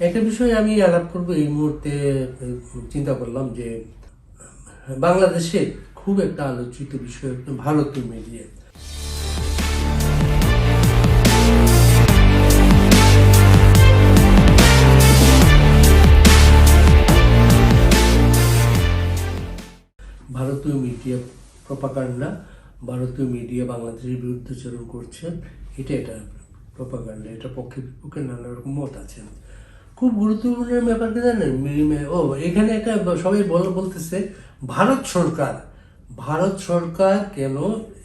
একটা বিষয় আমি আলাপ করব এই মুহূর্তে চিন্তা করলাম যে, বাংলাদেশে খুব একটা আলোচিত বিষয় ভারতীয় মিডিয়া। ভারতীয় মিডিয়া প্রপাকাণ্ডা ভারতীয় মিডিয়া বাংলাদেশের বিরুদ্ধাচরণ করছে, এটা এটা প্রপাকাণ্ডা এটা পক্ষে বিপক্ষে নানা রকম মত আছে। খুব গুরুত্বপূর্ণ ব্যাপার কি জানেন ও, এখানে একটা সবাই বল, বলতেছে, ভারত সরকার ভারত সরকার কেন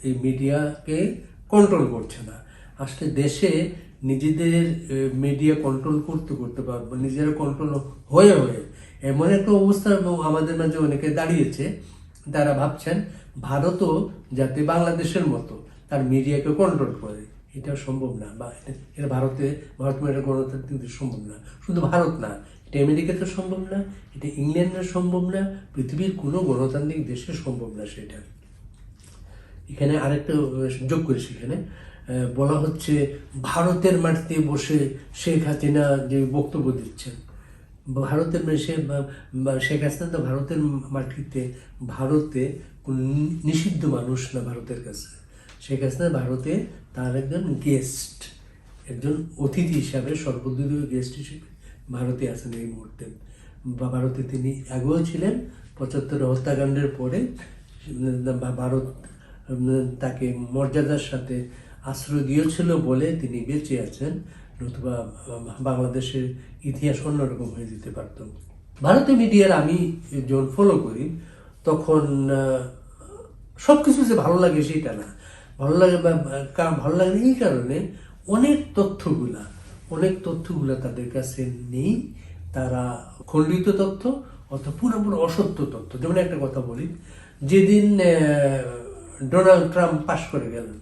এই মিডিয়াকে কন্ট্রোল করছে না? আসলে দেশে নিজেদের মিডিয়া কন্ট্রোল করতে করতে পারব নিজেরা কন্ট্রোল হয়ে হয়ে এমন একটা অবস্থা আমাদের মাঝে অনেকে দাঁড়িয়েছে। তারা ভাবছেন, ভারতও যাতে বাংলাদেশের মতো তার মিডিয়াকে কন্ট্রোল করে। এটা সম্ভব না, বা এটা- ভারতে, ভারত এটা গণতান্ত্রিক সম্ভব না। শুধু ভারত না, এটা আমেরিকাতে সম্ভব না, এটা ইংল্যান্ডে সম্ভব না, পৃথিবীর কোনো গণতান্ত্রিক দেশে সম্ভব না সেটা। এখানে আরেকটা যোগ করি সেখানে বলা হচ্ছে ভারতের মাটিতে বসে শেখ হাসিনা যে বক্তব্য দিচ্ছেন, ভারতের সে শেখ হাসিনা তো ভারতের মাটিতে, ভারতে নিষিদ্ধ মানুষ না ভারতের কাছে। শেখ হাসিনা ভারতে তার একজন গেস্ট একজন অতিথি হিসাবে সর্বদলীয় গেস্ট হিসেবে ভারতে আছেন এই মুহূর্তে। ভারতে তিনি আগেও ছিলেন পঁচাত্তর হত্যাকাণ্ডের পরে ভারত তাকে মর্যাদার সাথে আশ্রয় দিয়েছিল বলে তিনি বেঁচে আছেন, নতুবা বাংলাদেশের ইতিহাস অন্যরকম হয়ে যেতে পারত। ভারতীয় মিডিয়ার আমি যখন ফলো করি, তখন সব কিছু যে ভালো লাগে সেটা না। ভালো লাগে বা ভালো লাগে এই কারণে অনেক তথ্যগুলা অনেক তথ্যগুলা তাদের কাছে নেই। তারা খণ্ডিত তথ্য অর্থাৎ পুরোপুরি অসত্য তথ্য। যেমন একটা কথা বলি, যেদিন ডোনাল্ড ট্রাম্প পাশ করে গেলেন,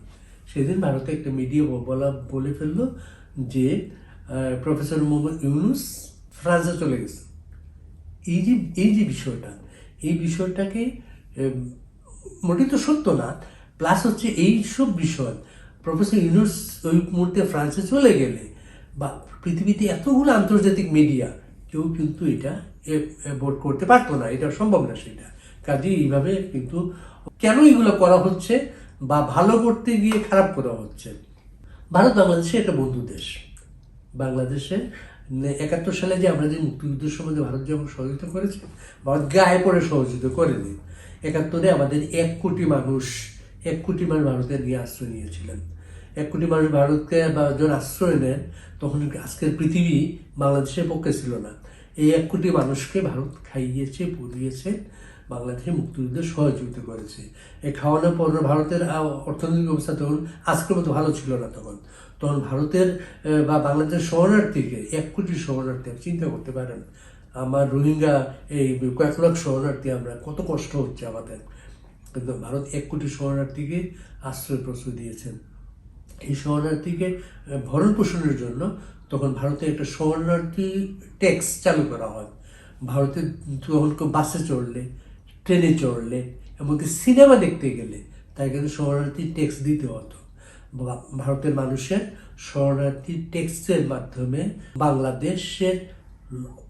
সেদিন ভারতে একটা মিডিয়া বলা, বলে ফেলল যে প্রফেসর মোহাম্মদ ইউনুস ফ্রান্সে চলে গেছে। এই যে এই যে বিষয়টা, এই বিষয়টাকে মোটেই তো সত্য না প্লাস হচ্ছে এই সব বিষয় প্রফেসর ইউনুস ওই মুহূর্তে ফ্রান্সে চলে গেলে বা পৃথিবীতে এতগুলো আন্তর্জাতিক মিডিয়া কেউ কিন্তু এটা ভোট করতে পারতো না, এটা সম্ভব না সেটা। কাজে এইভাবে কিন্তু কেন এগুলো করা হচ্ছে বা ভালো করতে গিয়ে খারাপ করা হচ্ছে? ভারত বাংলাদেশে একটা বন্ধু দেশ। বাংলাদেশে একাত্তর সালে যে আমরা যে মুক্তিযুদ্ধের যে ভারত যেমন সহযোগিতা করেছে, ভারত গায়ে পড়ে সহযোগিতা করেনি। একাত্তরে আমাদের এক কোটি মানুষ এক কোটি মানুষ ভারতের গিয়ে আশ্রয় নিয়েছিলেন। এক কোটি মানুষ ভারতকে বা যখন আশ্রয় নেন তখন আজকের পৃথিবী বাংলাদেশের পক্ষে ছিল না। এই এক কোটি মানুষকে ভারত খাইয়েছে পরিয়েছে বাংলাদেশে মুক্তিযুদ্ধে সহযোগিতা করেছে। এই খাওয়ানোর পর ভারতের অর্থনৈতিক অবস্থা তখন আজকের মতো ভালো ছিল না তখন। তখন ভারতের বা বাংলাদেশের শরণার্থীকে এক কোটি শরণার্থী চিন্তা করতে পারেন। আমার রোহিঙ্গা, এই কয়েক লাখ শরণার্থী আমরা, কত কষ্ট হচ্ছে আমাদের। কিন্তু ভারত এক কোটি শরণার্থীকে আশ্রয় প্রশ্রয় দিয়েছেন এই শরণার্থীকে ভরণ পোষণের জন্য তখন ভারতে একটা শরণার্থী ট্যাক্স চালু করা হয়। ভারতে তখন কেউ বাসে চড়লে, ট্রেনে চড়লে, এমনকি সিনেমা দেখতে গেলে তাই কিন্তু শরণার্থী ট্যাক্স দিতে হতো। ভারতের মানুষের শরণার্থী ট্যাক্সের মাধ্যমে বাংলাদেশের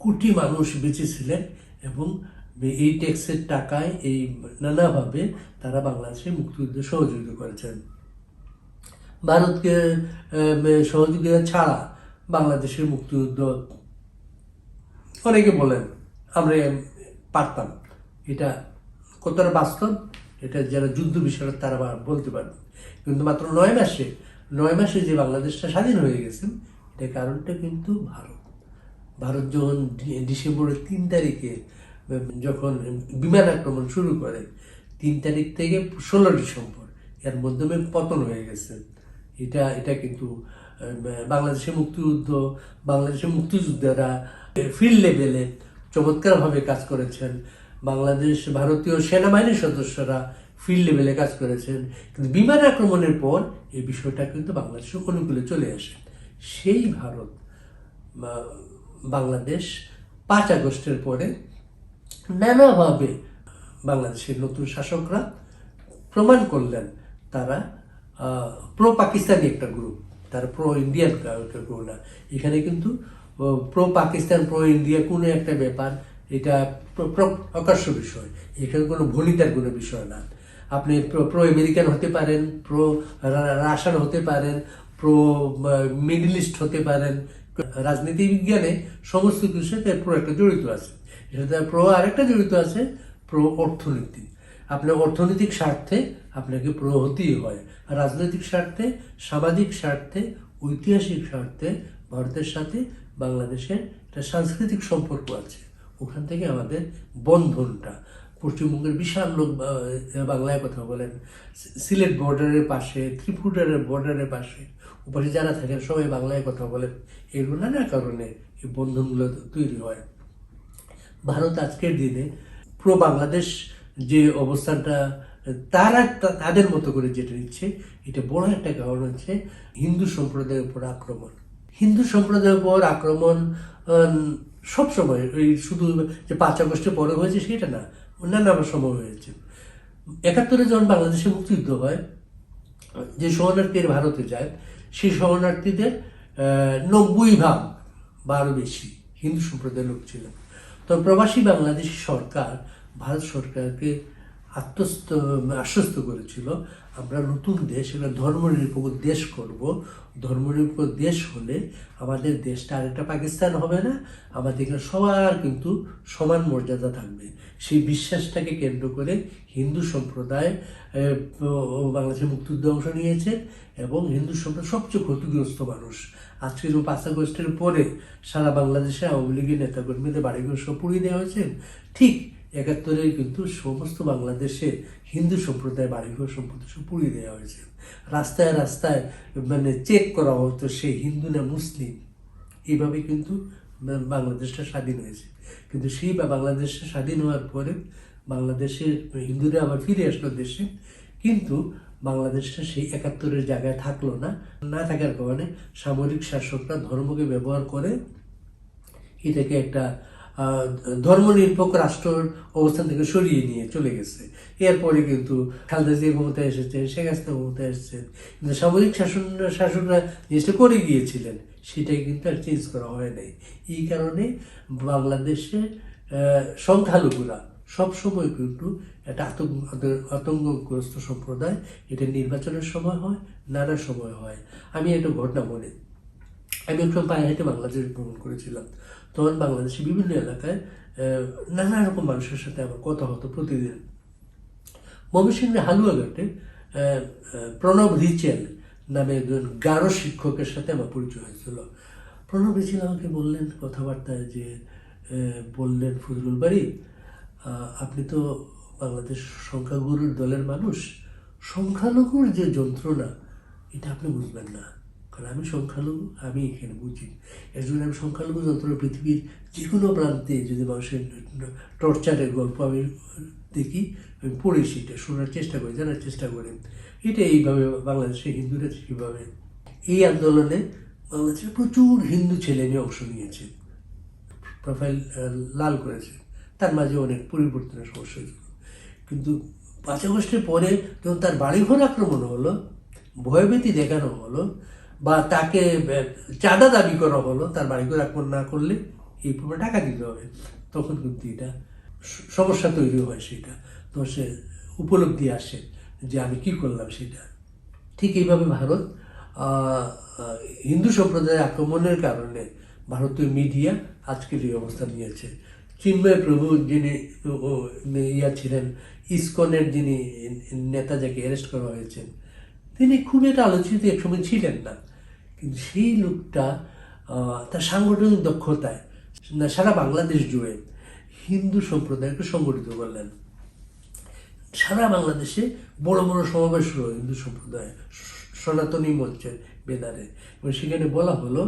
কোটি মানুষ বেঁচেছিলেন এবং এই ট্যাক্সের টাকায় এই নানাভাবে তারা বাংলাদেশে মুক্তিযুদ্ধে সহযোগিতা করেছেন। ভারতকে সহযোগিতা ছাড়া বাংলাদেশের মুক্তিযুদ্ধ অনেকে বলেন, আমরা পারতাম। এটা কতটা বাস্তব? এটা যারা যুদ্ধ বিষয় তারা বলতে পারবে। কিন্তু মাত্র নয় মাসে নয় মাসে যে বাংলাদেশটা স্বাধীন হয়ে গেছে এটা কারণটা কিন্তু ভারত। ভারত যখন ডিসেম্বরের তিন তারিখে যখন বিমান আক্রমণ শুরু করে, তিন তারিখ থেকে ষোলো ডিসেম্বর এর মাধ্যমে পতন হয়ে গেছে। এটা এটা কিন্তু বাংলাদেশের মুক্তিযুদ্ধ বাংলাদেশের মুক্তিযোদ্ধারা ফিল্ড লেভেলে চমৎকারভাবে কাজ করেছেন। বাংলাদেশ ভারতীয় সেনাবাহিনীর সদস্যরা ফিল্ড লেভেলে কাজ করেছেন। কিন্তু বিমান আক্রমণের পর এই বিষয়টা কিন্তু বাংলাদেশের অনুকূলে চলে আসে। সেই ভারত বাংলাদেশ পাঁচ আগস্টের পরে নানাভাবে বাংলাদেশের নতুন শাসকরা প্রমাণ করলেন তারা প্রো পাকিস্তানি একটা গ্রুপ তারা প্রো ইন্ডিয়ান গ্রুপ না। এখানে কিন্তু প্রো পাকিস্তান প্রো ইন্ডিয়া কোনো একটা ব্যাপার, এটা প্র- প্র- প্রকাশ্য বিষয়। এখানে কোনো ভনিতার কোনো বিষয় না। আপনি প্রো আমেরিকান হতে পারেন, প্রো রাশিয়ান হতে পারেন, প্রো মিডল ইস্ট হতে পারেন। রাজনীতি বিজ্ঞানে সমস্ত সাথে প্রো একটা জড়িত আছে। এটাতে প্রো আরেকটা জড়িত আছে প্রো অর্থনীতি। আপনার অর্থনৈতিক স্বার্থে আপনাকে প্রো হতেই হয়। আর রাজনৈতিক স্বার্থে, সামাজিক স্বার্থে, ঐতিহাসিক স্বার্থে ভারতের সাথে বাংলাদেশের একটা সাংস্কৃতিক সম্পর্ক আছে। ওখান থেকে আমাদের বন্ধনটা। পশ্চিমবঙ্গের বিশাল লোক বাংলায় কথা বলেন। সিলেট বর্ডারের পাশে, ত্রিপুরার বর্ডারের পাশে, ওপাশে যারা থাকেন, সবাই বাংলায় কথা বলেন। এগুলো নানা কারণে এই বন্ধনগুলো তৈরি হয়। ভারত আজকের দিনে প্রো বাংলাদেশ যে অবস্থানটা, তারা তাদের মতো করে যেটা নিচ্ছে, এটা বড় একটা কারণ হচ্ছে হিন্দু সম্প্রদায়ের উপর আক্রমণ। হিন্দু সম্প্রদায়ের উপর আক্রমণ সবসময় ওই শুধু যে পাঁচ আগস্টে পরে হয়েছে সেটা না, অন্যান্য আবার সময় হয়েছে। একাত্তরে যখন বাংলাদেশে মুক্তিযুদ্ধ হয়, যে শরণার্থীর ভারতে যায়, সেই শরণার্থীদের নব্বই ভাগ বা আরও বেশি হিন্দু সম্প্রদায়ের লোক ছিলেন। তো প্রবাসী বাংলাদেশ সরকার ভারত সরকারকে আত্মস্থ আশ্বস্ত করেছিল, আমরা নতুন দেশ এটা ধর্মনিরপেক্ষ দেশ করব। ধর্মনিরপেক্ষ দেশ হলে আমাদের দেশটা আরেকটা পাকিস্তান হবে না, আমাদের এখানে সবার কিন্তু সমান মর্যাদা থাকবে। সেই বিশ্বাসটাকে কেন্দ্র করে হিন্দু সম্প্রদায় বাংলাদেশের মুক্তিযুদ্ধে অংশ নিয়েছে এবং হিন্দু সম্প্রদায় সবচেয়ে ক্ষতিগ্রস্ত মানুষ। আজকে যে পাঁচ আগস্টের পরে সারা বাংলাদেশে আওয়ামী লীগের নেতাকর্মীদের বাড়িঘর সব পুড়িয়ে দেওয়া হয়েছে, ঠিক একাত্তরে কিন্তু সমস্ত বাংলাদেশে হিন্দু সম্প্রদায় বাড়িঘর সম্পত্তি সব পুড়িয়ে দেওয়া হয়েছে। রাস্তায় রাস্তায় মানে চেক করা হতো সে হিন্দু না মুসলিম। এইভাবে কিন্তু বাংলাদেশটা স্বাধীন হয়েছে। কিন্তু সেই বা বাংলাদেশটা স্বাধীন হওয়ার পরে বাংলাদেশের হিন্দুরা আবার ফিরে আসলো দেশে। কিন্তু বাংলাদেশটা সেই একাত্তরের জায়গায় থাকল না। না থাকার কারণে সামরিক শাসকরা ধর্মকে ব্যবহার করে এটাকে একটা ধর্মনিরপেক্ষ রাষ্ট্রের অবস্থান থেকে সরিয়ে নিয়ে চলে গেছে। এরপরে কিন্তু খালেদা জিয়া ক্ষমতায় এসেছে শেখ হাসিনা ক্ষমতায় এসেছেন, কিন্তু সামরিক শাসন, শাসকরা জিনিসটা করে গিয়েছিলেন, সেটাই কিন্তু আর চেঞ্জ করা হয় নাই। এই কারণে বাংলাদেশে সংখ্যালঘুরা সবসময় কিন্তু একটা আতঙ্ক, আতঙ্কগ্রস্ত সম্প্রদায়। এটা নির্বাচনের সময় হয় নানা সময় হয়। আমি একটা ঘটনা বলি। আমি একটু পায়ে হেঁটে বাংলাদেশ ভ্রমণ করেছিলাম। তখন বাংলাদেশের বিভিন্ন এলাকায় নানা রকম মানুষের সাথে আমার কথা হতো প্রতিদিন। ময়মনসিংহের হালুয়াঘাটে প্রণব রিচেল নামে একজন গারো শিক্ষকের সাথে আমার পরিচয় হয়েছিল। প্রণব রিচেল আমাকে বললেন কথাবার্তায় যে বললেন, ফজলুল বাড়ি আপনি তো বাংলাদেশ সংখ্যাগুরুর দলের মানুষ। সংখ্যালঘুর যে যন্ত্রণা, এটা আপনি বুঝবেন না। কারণ আমি সংখ্যালঘু, আমি এখানে বুঝি। এর জন্য আমি সংখ্যালঘু যন্ত্রণা পৃথিবীর যে কোনো প্রান্তে যদি মানুষের টর্চারের গল্প আমি দেখি, আমি পড়ি সেটা শোনার চেষ্টা করি, জানার চেষ্টা করি। এটা এইভাবে বাংলাদেশের হিন্দুরা কীভাবে এই আন্দোলনে বাংলাদেশের প্রচুর হিন্দু ছেলে মেয়ে অংশ নিয়েছে। প্রোফাইল লাল করেছে। তার মাঝে অনেক পরিবর্তনের সমস্যা হয়েছিল কিন্তু পাঁচ আগস্টের পরে যখন তার বাড়িঘর আক্রমণ হলো, ভয়ভীতি দেখানো হলো বা তাকে চাঁদা দাবি করা হলো তার বাড়ি বাড়িঘর আক্রমণ না করলে এই পুরো টাকা দিতে হবে। তখন কিন্তু এটা সমস্যা তৈরি হয় সেটা। তো সে উপলব্ধি আসে যে আমি কি করলাম সেটা। ঠিক এইভাবে ভারত হিন্দু সম্প্রদায়ের আক্রমণের কারণে ভারতীয় মিডিয়া আজকের এই অবস্থান নিয়েছে। চিন্ময় প্রভু যিনি ইয়া ছিলেন, ইসকনের যিনি নেতা যাকে অ্যারেস্ট করা হয়েছে তিনি খুব একটা আলোচিত একসময় ছিলেন না। কিন্তু সেই লোকটা তার সাংগঠনিক দক্ষতায় সারা বাংলাদেশ জুড়ে হিন্দু সম্প্রদায়কে সংগঠিত করলেন। সারা বাংলাদেশে বড় বড় সমাবেশ হলো হিন্দু সম্প্রদায়, সনাতনী মঞ্চের বেদারে এবং সেখানে বলা হলো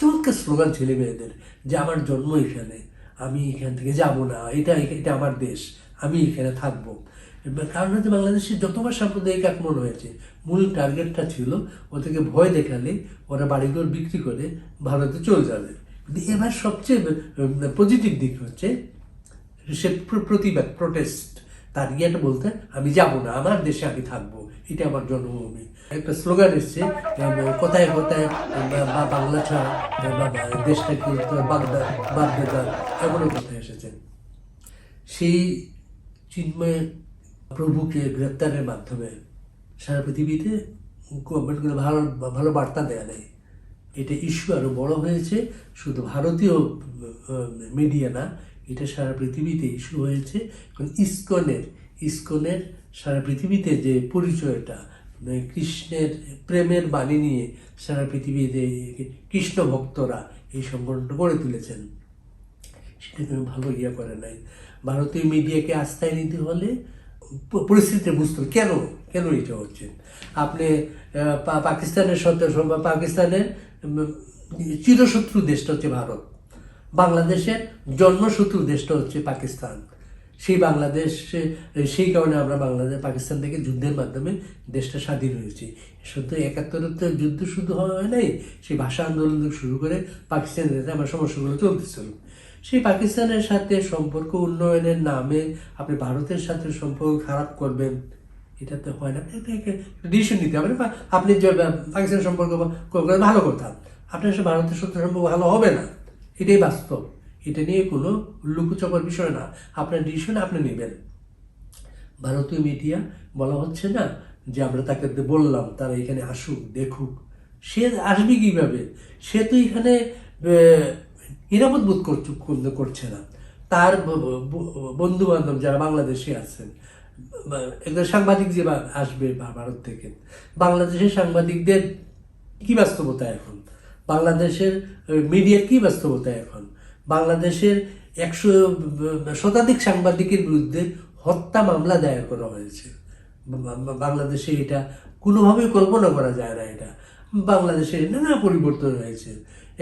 চমৎকার স্লোগান ছেলে মেয়েদের যে আমার জন্ম এখানে, আমি এখান থেকে যাব না, এটা এটা আমার দেশ, আমি এখানে থাকব। কারণ হচ্ছে বাংলাদেশে যতবার সাম্প্রদায়িক আক্রমণ হয়েছে মূল টার্গেটটা ছিল ওদেরকে ভয় দেখালে ওরা বাড়িঘর বিক্রি করে ভারতে চলে যাবে। কিন্তু এবার সবচেয়ে পজিটিভ দিক হচ্ছে সে প্র- প্রতিবাদ প্রোটেস্ট তার ইয়েটা বলতে আমি যাব না, আমার দেশে আমি থাকব, এটা আমার জন্মভূমি। একটা স্লোগান এসছে কোথায় কোথায়, বা- বাংলা ছাড়া, বা বা দেশটা কি বাগদা বাগদাদা এমনও কথা এসেছে। সেই চিন্ময় প্রভুকে গ্রেপ্তারের মাধ্যমে সারা পৃথিবীতে গভর্নমেন্টগুলো ভালো ভালো বার্তা দেয়া নেই। এটা ইস্যু আরও বড় হয়েছে, শুধু ভারতীয় মিডিয়া না, এটা সারা পৃথিবীতে ইস্যু হয়েছে। কারণ ইস্কনের, ইসকনের সারা পৃথিবীতে যে পরিচয়টা মানে কৃষ্ণের প্রেমের বাণী নিয়ে সারা পৃথিবীতে কৃষ্ণ ভক্তরা এই সংগঠনটা গড়ে তুলেছেন, সেটা কোনো ভালো ইয়ে করে নাই। ভারতীয় মিডিয়াকে আস্থায় নিতে হলে পরিস্থিতি বুঝতে কেন? কেন এটা হচ্ছে? আপনি পাকিস্তানের বা পাকিস্তানের চিরশত্রু দেশটা হচ্ছে ভারত। বাংলাদেশের জন্মশত্রু দেশটা হচ্ছে পাকিস্তান। সেই বাংলাদেশে, সেই কারণে আমরা বাংলাদেশ, পাকিস্তান থেকে যুদ্ধের মাধ্যমে দেশটা স্বাধীন হয়েছে। শুধু একাত্তরের যুদ্ধ শুধু হয় নাই, সেই ভাষা আন্দোলন শুরু করে পাকিস্তানের আমার সমস্যাগুলো চলতেছিল। সেই পাকিস্তানের সাথে সম্পর্ক উন্নয়নের নামে আপনি ভারতের সাথে সম্পর্ক খারাপ করবেন। এটা তো হয় না। ডিসিশন নিতে হবে। আপনি যে পাকিস্তান সম্পর্ক ভালো করতাম, আপনার সাথে ভারতের সাথে সম্পর্ক ভালো হবে না। এটাই বাস্তব। এটা নিয়ে কোনো লুকুচকর বিষয় না। আপনার ডিসিশন আপনি নেবেন। ভারতীয় মিডিয়া বলা হচ্ছে না যে, আমরা তাকে বললাম, তারা এখানে আসুক, দেখুক। সে আসবে কীভাবে? সে তো এখানে নিরাপদ বোধ করছে করছে না। তার বন্ধু বান্ধব যারা বাংলাদেশে আছেন একজন সাংবাদিক যে আসবে ভারত থেকে, বাংলাদেশের সাংবাদিকদের কি বাস্তবতা এখন? বাংলাদেশের মিডিয়ার কি বাস্তবতা এখন? বাংলাদেশের একশো শতাধিক সাংবাদিকের বিরুদ্ধে হত্যা মামলা দায়ের করা হয়েছে। বাংলাদেশে এটা কোনোভাবেই কল্পনা করা যায় না এটা। বাংলাদেশে নানা পরিবর্তন হয়েছে।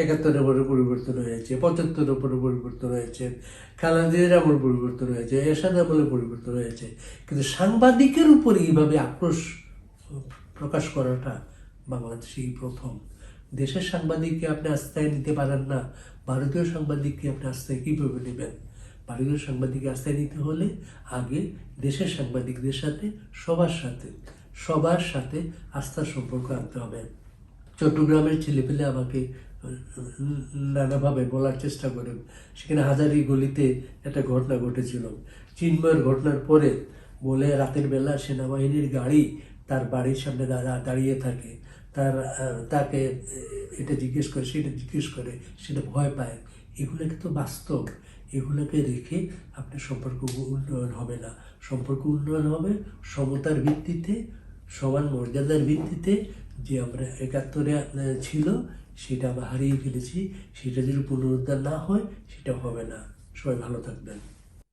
একাত্তরের পরে পরিবর্তন হয়েছে, পঁচাত্তরের উপরে পরিবর্তন হয়েছে খালাদিদের আমল পরিবর্তন হয়েছে এরশাদ আমলে পরিবর্তন হয়েছে। কিন্তু সাংবাদিকের উপর এইভাবে আক্রোশ প্রকাশ করাটা বাংলাদেশে এই প্রথম। দেশের সাংবাদিককে আপনি আস্থায় নিতে পারেন না, ভারতীয় সাংবাদিককে আপনি আস্থায় কীভাবে নেবেন? ভারতীয় সাংবাদিককে আস্থায় নিতে হলে আগে দেশের সাংবাদিকদের সাথে, সবার সাথে সবার সাথে আস্থার সম্পর্ক আনতে হবে। চট্টগ্রামের ছেলেপেলে আমাকে নানাভাবে বলার চেষ্টা করে। সেখানে হাজারি গলিতে একটা ঘটনা ঘটেছিল। চিন্ময়ের ঘটনার পরে বলে রাতের বেলা সেনাবাহিনীর গাড়ি তার বাড়ির সামনে দাঁড়া- দাঁড়িয়ে থাকে। তার তাকে এটা জিজ্ঞেস করে, সেটা জিজ্ঞেস করে, সেটা ভয় পায়। এগুলোকে তো বাস্তব। এগুলোকে রেখে আপনার সম্পর্ক উন্নয়ন হবে না। সম্পর্ক উন্নয়ন হবে সমতার ভিত্তিতে, সমান মর্যাদার ভিত্তিতে যে আমরা একাত্তরে ছিল সেটা আমরা হারিয়ে ফেলেছি, সেটা যদি পুনরুদ্ধার না হয় সেটা হবে না। সবাই ভালো থাকবেন।